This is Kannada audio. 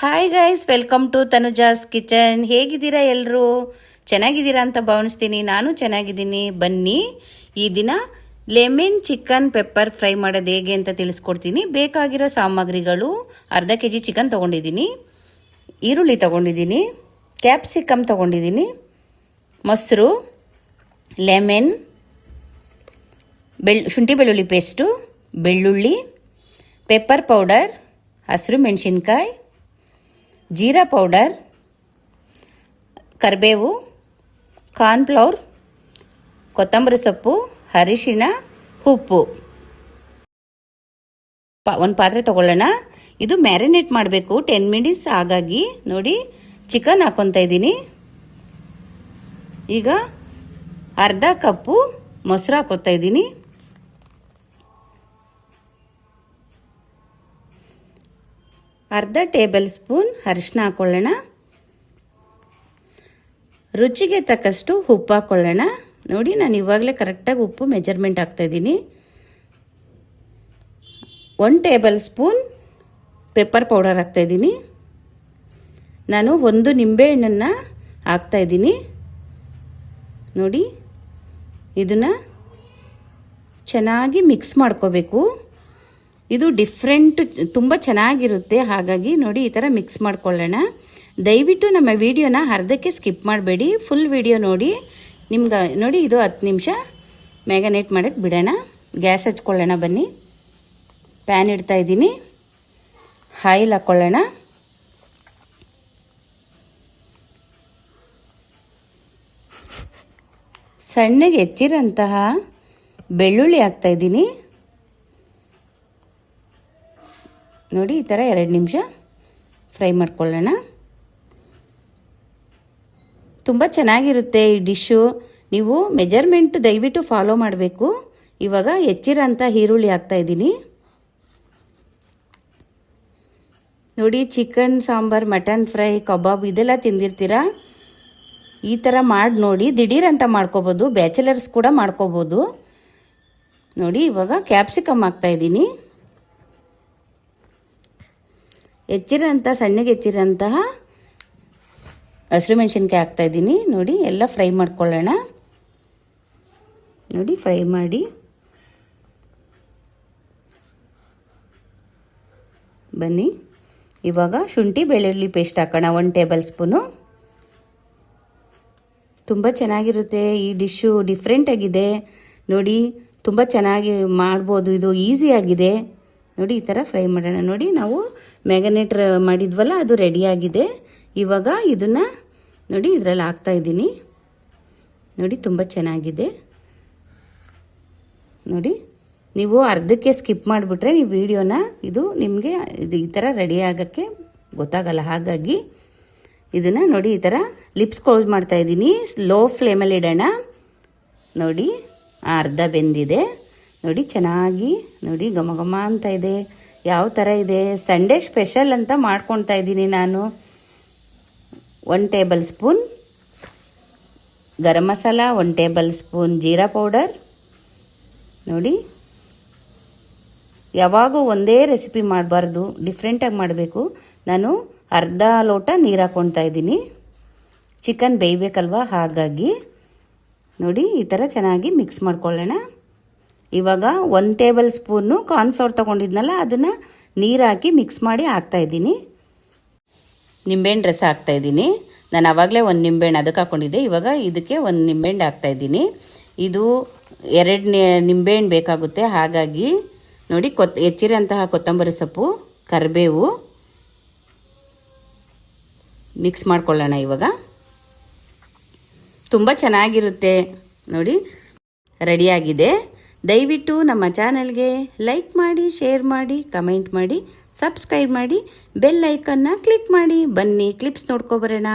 Hi guys welcome to Tanuja's kitchen ಹೇಗಿದ್ದೀರಾ ಎಲ್ಲರೂ ಚೆನ್ನಾಗಿದ್ದೀರಾ ಅಂತ ಭಾವಿಸ್ತೀನಿ. ನಾನು ಚೆನ್ನಾಗಿದ್ದೀನಿ. ಬನ್ನಿ. ಈ ದಿನ ಲೆಮನ್ ಚಿಕನ್ ಪೆಪ್ಪರ್ ಫ್ರೈ ಮಾಡೋದು ಹೇಗೆ ಅಂತ ತಿಳಿಸ್ಕೊಡ್ತೀನಿ. ಬೇಕಾಗಿರೋ ಸಾಮಗ್ರಿಗಳು, ಅರ್ಧ ಕೆ ಜಿ ಚಿಕನ್ ತೊಗೊಂಡಿದ್ದೀನಿ. ಈರುಳ್ಳಿ ತೊಗೊಂಡಿದ್ದೀನಿ. ಕ್ಯಾಪ್ಸಿಕಮ್ ತೊಗೊಂಡಿದ್ದೀನಿ. ಮೊಸರು, ಲೆಮನ್ ಬೆಳ್ ಶುಂಠಿ ಬೆಳ್ಳುಳ್ಳಿ ಪೇಸ್ಟು, ಬೆಳ್ಳುಳ್ಳಿ, ಪೆಪ್ಪರ್ ಪೌಡರ್, ಹಸಿರು ಮೆಣಸಿನ್ಕಾಯಿ ಜೀರಾ ಪೌಡರ್, ಕರಿಬೇವು ಕಾರ್ನ್ಫ್ಲವರ್ ಕೊತ್ತಂಬರಿ ಸೊಪ್ಪು, ಅರಿಶಿಣ, ಉಪ್ಪು. ಒಂದು ಪಾತ್ರೆ ತೊಗೊಳ್ಳೋಣ. ಇದು ಮ್ಯಾರಿನೇಟ್ ಮಾಡಬೇಕು. ಟೆನ್ ಮಿನಿಟ್ಸ್ ಹಾಗಾಗಿ ನೋಡಿ, ಚಿಕನ್ ಹಾಕ್ಕೊತಾ ಇದ್ದೀನಿ. ಈಗ ಅರ್ಧ ಕಪ್ಪು ಮೊಸರು ಹಾಕೋತಾ ಇದ್ದೀನಿ. ಅರ್ಧ ಟೇಬಲ್ ಸ್ಪೂನ್ ಅರಿಶಿನ ಹಾಕ್ಕೊಳ್ಳೋಣ ರುಚಿಗೆ ತಕ್ಕಷ್ಟು ಉಪ್ಪು ಹಾಕ್ಕೊಳ್ಳೋಣ ನೋಡಿ, ನಾನು ಇವಾಗಲೇ ಕರೆಕ್ಟಾಗಿ ಉಪ್ಪು ಮೆಜರ್ಮೆಂಟ್ ಹಾಕ್ತಾಯಿದ್ದೀನಿ one table spoon pepper powder ಹಾಕ್ತಾಯಿದ್ದೀನಿ ನಾನು ಒಂದು ನಿಂಬೆಹಣ್ಣನ್ನು ಹಾಕ್ತಾಯಿದ್ದೀನಿ ನೋಡಿ, ಇದನ್ನು ಚೆನ್ನಾಗಿ ಮಿಕ್ಸ್ ಮಾಡ್ಕೋಬೇಕು. ಇದು ಡಿಫ್ರೆಂಟ್ ತುಂಬ ಚೆನ್ನಾಗಿರುತ್ತೆ. ಹಾಗಾಗಿ ನೋಡಿ ಈ ಥರ ಮಿಕ್ಸ್ ಮಾಡ್ಕೊಳ್ಳೋಣ. ದಯವಿಟ್ಟು ನಮ್ಮ ವಿಡಿಯೋನ ಅರ್ಧಕ್ಕೆ ಸ್ಕಿಪ್ ಮಾಡಬೇಡಿ. ಫುಲ್ ವಿಡಿಯೋ ನೋಡಿ. ನಿಮ್ಗೆ, ನೋಡಿ ಇದು ಹತ್ತು ನಿಮಿಷ ಮ್ಯಾಗನೇಟ್ ಮಾಡೋಕ್ಕೆ ಬಿಡೋಣ. ಗ್ಯಾಸ್ ಹಚ್ಕೊಳ್ಳೋಣ ಬನ್ನಿ. ಪ್ಯಾನ್ ಇಡ್ತಾ ಇದ್ದೀನಿ. ಆಯಿಲ್ ಹಾಕ್ಕೊಳ್ಳೋಣ ಸಣ್ಣಗೆ ಹೆಚ್ಚಿರೋಂತಹ ಬೆಳ್ಳುಳ್ಳಿ ಹಾಕ್ತಾ ಇದ್ದೀನಿ ನೋಡಿ, ಈ ಥರ ಎರಡು ನಿಮಿಷ ಫ್ರೈ ಮಾಡ್ಕೊಳ್ಳೋಣ. ತುಂಬ ಚೆನ್ನಾಗಿರುತ್ತೆ ಈ ಡಿಶ್ಶು. ನೀವು ಮೆಜರ್ಮೆಂಟ್ ದಯವಿಟ್ಟು ಫಾಲೋ ಮಾಡಬೇಕು. ಇವಾಗ ಹೆಚ್ಚಿರೋಂಥ ಈರುಳ್ಳಿ ಹಾಕ್ತಾ ಇದ್ದೀನಿ. ನೋಡಿ, chicken, sambar, mutton fry, kebab ಇದೆಲ್ಲ ತಿಂದಿರ್ತೀರಾ? ಈ ಥರ ಮಾಡಿ ನೋಡಿ ದಿಢೀರ್ ಅಂತ ಮಾಡ್ಕೋಬೋದು. ಬ್ಯಾಚುಲರ್ಸ್ ಕೂಡ ಮಾಡ್ಕೋಬೋದು. ನೋಡಿ, ಇವಾಗ ಕ್ಯಾಪ್ಸಿಕಮ್ ಹಾಕ್ತಾ ಇದ್ದೀನಿ ಹೆಚ್ಚಿರೋಂಥ ಸಣ್ಣಗೆ ಹೆಚ್ಚಿರೋಂತಹ ಹಸಿರು ಮೆಣಸಿನ್ಕಾಯಿ ಹಾಕ್ತಾಯಿದ್ದೀನಿ ನೋಡಿ, ಎಲ್ಲ ಫ್ರೈ ಮಾಡ್ಕೊಳ್ಳೋಣ. ನೋಡಿ, ಫ್ರೈ ಮಾಡಿ. ಬನ್ನಿ. ಇವಾಗ ಶುಂಠಿ, ಬೆಳ್ಳುಳ್ಳಿ ಪೇಸ್ಟ್ ಹಾಕೋಣ ಒನ್ ಟೇಬಲ್ ಸ್ಪೂನು ತುಂಬ ಚೆನ್ನಾಗಿರುತ್ತೆ. ಈ ಡಿಶ್ಶು ಡಿಫ್ರೆಂಟಾಗಿದೆ ನೋಡಿ, ತುಂಬ ಚೆನ್ನಾಗಿ ಮಾಡ್ಬೋದು. ಇದು ಈಸಿಯಾಗಿದೆ ನೋಡಿ ಈ ಥರ ಫ್ರೈ ಮಾಡೋಣ. ನೋಡಿ ನಾವು ಮ್ಯಾಗನೇಟ್ ಮಾಡಿದ್ವಲ್ಲ, ಅದು ರೆಡಿಯಾಗಿದೆ ಇವಾಗ ಇದನ್ನು ನೋಡಿ ಇದರಲ್ಲಿ ಹಾಕ್ತಾ ಇದ್ದೀನಿ. ನೋಡಿ ತುಂಬ ಚೆನ್ನಾಗಿದೆ. ನೋಡಿ, ನೀವು ಅರ್ಧಕ್ಕೆ ಸ್ಕಿಪ್ ಮಾಡಿಬಿಟ್ರೆ ನೀವು ವಿಡಿಯೋನ ಇದು ನಿಮಗೆ ಇದು ಈ ಥರ ರೆಡಿ ಆಗೋಕ್ಕೆ ಗೊತ್ತಾಗಲ್ಲ. ಹಾಗಾಗಿ ಇದನ್ನು ನೋಡಿ ಈ ಥರ ಲಿಪ್ಸ್ ಕ್ಲೋಸ್ ಮಾಡ್ತಾ ಇದ್ದೀನಿ. ಲೋ ಫ್ಲೇಮಲ್ಲಿ ಇಡೋಣ. ನೋಡಿ ಅರ್ಧ ಬೆಂದಿದೆ. ನೋಡಿ, ಚೆನ್ನಾಗಿ ನೋಡಿ, ಘಮ ಘಮ ಅಂತ ಇದೆ. ಯಾವ ಥರ ಇದೆ? ಸಂಡೇ ಸ್ಪೆಷಲ್ ಅಂತ ಮಾಡ್ಕೊತಾ ಇದ್ದೀನಿ ನಾನು. One tablespoon garam masala one tablespoon jeera powder. ನೋಡಿ, ಯಾವಾಗೂ ಒಂದೇ ರೆಸಿಪಿ ಮಾಡಬಾರ್ದು ಡಿಫ್ರೆಂಟಾಗಿ ಮಾಡಬೇಕು. ನಾನು ಅರ್ಧ ಲೋಟ ನೀರು ಹಾಕ್ಕೊತಾ ಇದ್ದೀನಿ. ಚಿಕನ್ ಬೇಯಬೇಕಲ್ವ? ಹಾಗಾಗಿ ನೋಡಿ, ಈ ಥರ ಚೆನ್ನಾಗಿ ಮಿಕ್ಸ್ ಮಾಡ್ಕೊಳ್ಳೋಣ. ಇವಾಗ ಒಂದು ಟೇಬಲ್ ಸ್ಪೂನು ಕಾರ್ನ್ಫ್ಲವರ್ ತೊಗೊಂಡಿದ್ನಲ್ಲ, ಅದನ್ನು ನೀರು ಹಾಕಿ ಮಿಕ್ಸ್ ಮಾಡಿ ಹಾಕ್ತಾಯಿದ್ದೀನಿ ನಿಂಬೆಹಣ್ಣು ರಸ ಹಾಕ್ತಾಯಿದ್ದೀನಿ ನಾನು ಆವಾಗಲೇ ಒಂದು ನಿಂಬೆಹಣ್ಣು ಅದಕ್ಕೆ ಹಾಕ್ಕೊಂಡಿದ್ದೆ ಇವಾಗ ಇದಕ್ಕೆ ಒಂದು ನಿಂಬೆಹಣ್ಣು ಹಾಕ್ತಾಯಿದ್ದೀನಿ ಇದು ಎರಡು ನಿಂಬೆಹಣ್ಣು ಬೇಕಾಗುತ್ತೆ. ಹಾಗಾಗಿ ನೋಡಿ ಕೊತ್ ಹೆಚ್ಚಿರೋಂತಹ ಕೊತ್ತಂಬರಿ ಸೊಪ್ಪು, ಕರಿಬೇವು ಮಿಕ್ಸ್ ಮಾಡ್ಕೊಳ್ಳೋಣ ಇವಾಗ. ತುಂಬ ಚೆನ್ನಾಗಿರುತ್ತೆ. ನೋಡಿ ರೆಡಿಯಾಗಿದೆ ದಯವಿಟ್ಟು ನಮ್ಮ ಚಾನಲ್ಗೆ ಲೈಕ್ ಮಾಡಿ ಶೇರ್ ಮಾಡಿ ಕಮೆಂಟ್ ಮಾಡಿ ಸಬ್ಸ್ಕ್ರೈಬ್ ಮಾಡಿ ಬೆಲ್ ಐಕನ್ನ ಕ್ಲಿಕ್ ಮಾಡಿ. ಬನ್ನಿ ಕ್ಲಿಪ್ಸ್ ನೋಡ್ಕೊಬರೋಣ